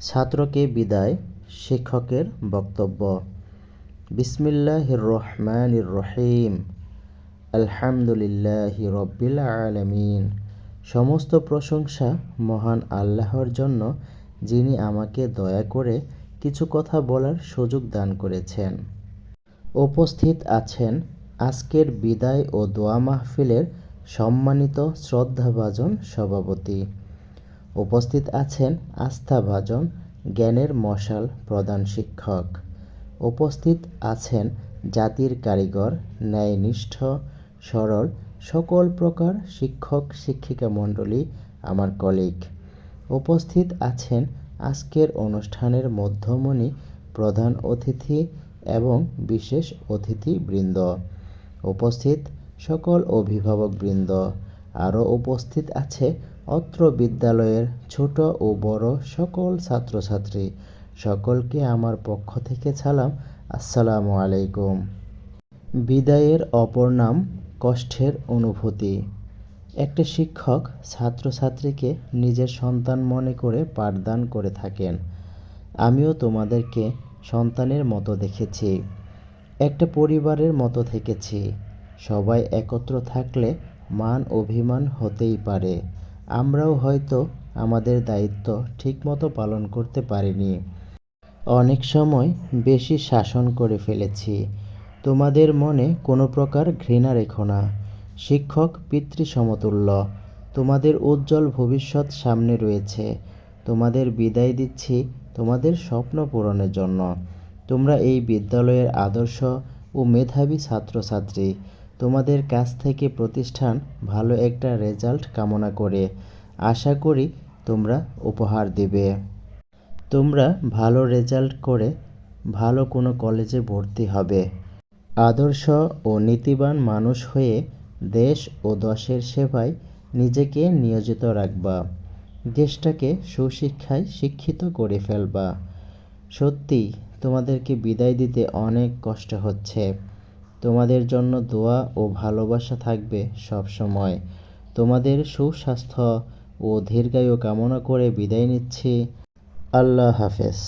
ছাত্রকে বিদায়, শিক্ষকের বক্তব্য। বিসমিল্লাহির রহমানির রহিম আলহামদুলিল্লাহ রব্বিল আলামিন। সমস্ত প্রশংসা মহান আল্লাহর জন্য, যিনি আমাকে দয়া করে কিছু কথা বলার সুযোগ দান করেছেন। উপস্থিত আছেন আজকের বিদায় ও দোয়া মাহফিলের সম্মানিত শ্রদ্ধাভাজন সভাপতি। উপস্থিত আছেন আস্থাভাজন জ্ঞানের মশাল প্রধান শিক্ষক। উপস্থিত আছেন জাতির কারিগর, ন্যায়নিষ্ঠ, সরল, সকল প্রকার শিক্ষক, শিক্ষিকা মণ্ডলী আমার কলিগ। উপস্থিত আছেন আজকের অনুষ্ঠানের মধ্যমণি, প্রধান অতিথি এবং বিশেষ অতিথিবৃন্দ। উপস্থিত সকল অভিভাবকবৃন্দ। আরও উপস্থিত আছে অত্র বিদ্যালয়ের ছোট ও বড় সকল ছাত্রছাত্রী, সকলকে আমার পক্ষ থেকে সালাম। আসসালামু আলাইকুম। বিদায়ের অপর নাম কষ্টের অনুভূতি। একটা শিক্ষক ছাত্রছাত্রীকে নিজের সন্তান মনে করে পাঠদান করে থাকেন। আমিও তোমাদেরকে সন্তানের মতো দেখেছি। একটা পরিবারের মতো থেকেছি। সবাই একত্র থাকলে মান অভিমান হতেই পারে। আমরাও হয়তো আমাদের দায়িত্ব ঠিকমতো পালন করতে পারিনি। অনেক সময় বেশি শাসন করে ফেলেছি। তোমাদের মনে কোনো প্রকার ঘৃণা রেখো না। শিক্ষক পিতৃ সমতুল্য তোমাদের উজ্জ্বল ভবিষ্যৎ সামনে রয়েছে। তোমাদের বিদায় দিচ্ছি তোমাদের স্বপ্ন পূরণের জন্য। তোমরা এই বিদ্যালয়ের আদর্শ ও মেধাবী ছাত্রছাত্রী। তোমাদের কাছ থেকে প্রতিষ্ঠান ভালো একটা রেজাল্ট কামনা করে। আশা করি তোমরা উপহার দেবে। তোমরা ভালো রেজাল্ট করে ভালো কোনো কলেজে ভর্তি হবে। আদর্শ ও নীতিবান মানুষ হয়ে দেশ ও দশের সেবায় নিজেকে নিয়োজিত রাখবা। দেশটাকে সুশিক্ষায় শিক্ষিত করে ফেলবা। সত্যি তোমাদেরকে বিদায় দিতে অনেক কষ্ট হচ্ছে। তোমাদের জন্য দোয়া ও ভালোবাসা থাকবে সব সময়। তোমাদের সুস্বাস্থ্য ও দীর্ঘায়ু কামনা করে বিদায় নিচ্ছি। আল্লাহ হাফেজ।